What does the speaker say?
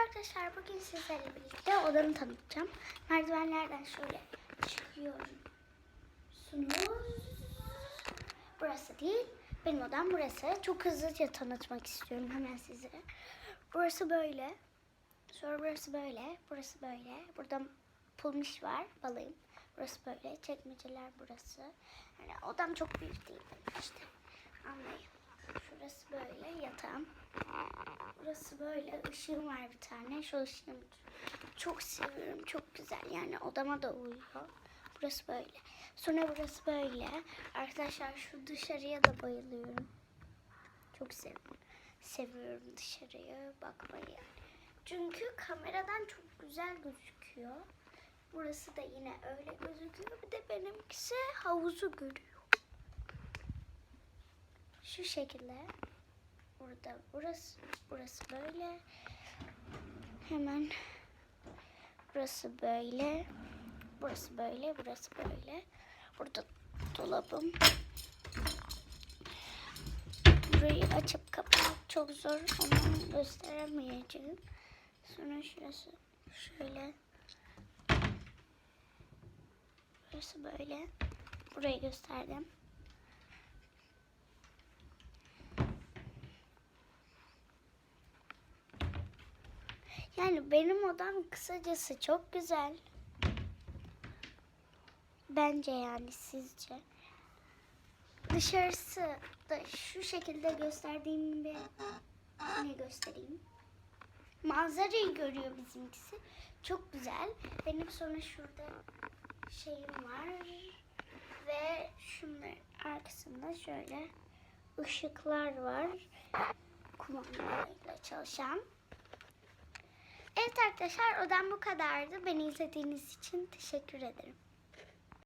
arkadaşlar bugün sizlerle birlikte odamı tanıtacağım. Merdivenlerden şöyle çıkıyorum. Sunuz. Burası değil. Benim odam burası. Çok hızlıca tanıtmak istiyorum hemen size. Burası böyle. Sonra burası böyle. Burası böyle. Burada pulmiş var. Balığım. Burası böyle. Çekmeceler burası. Yani odam çok büyük değil işte. Anlayın. Şurası böyle. Burası böyle ışığım var bir tane. Şu ışığım çok seviyorum. Çok güzel. Yani odama da uyuyor. Burası böyle. Sonra burası böyle. Arkadaşlar şu dışarıya da bayılıyorum. Çok seviyorum. Seviyorum dışarıyı bakmayı. Çünkü kameradan çok güzel gözüküyor. Burası da yine öyle gözüküyor. Bir de benimkisi havuzu görüyor. Şu şekilde. Burada burası burası böyle. Hemen burası böyle. Burası böyle, burası böyle. Burada dolabım. Burayı açıp kapatmak çok zor. Onu gösteremeyeceğim. Sonra şurası şöyle. Burası böyle. Burayı gösterdim. Yani benim odam kısacası çok güzel. Bence yani sizce. Dışarısı da şu şekilde gösterdiğim bir ne göstereyim. Manzarayı görüyor bizimkisi. Çok güzel. Benim sonra şurada şeyim var. Ve şunların arkasında şöyle ışıklar var. Kumandayla çalışan. Evet arkadaşlar odam bu kadardı. Beni izlediğiniz için teşekkür ederim.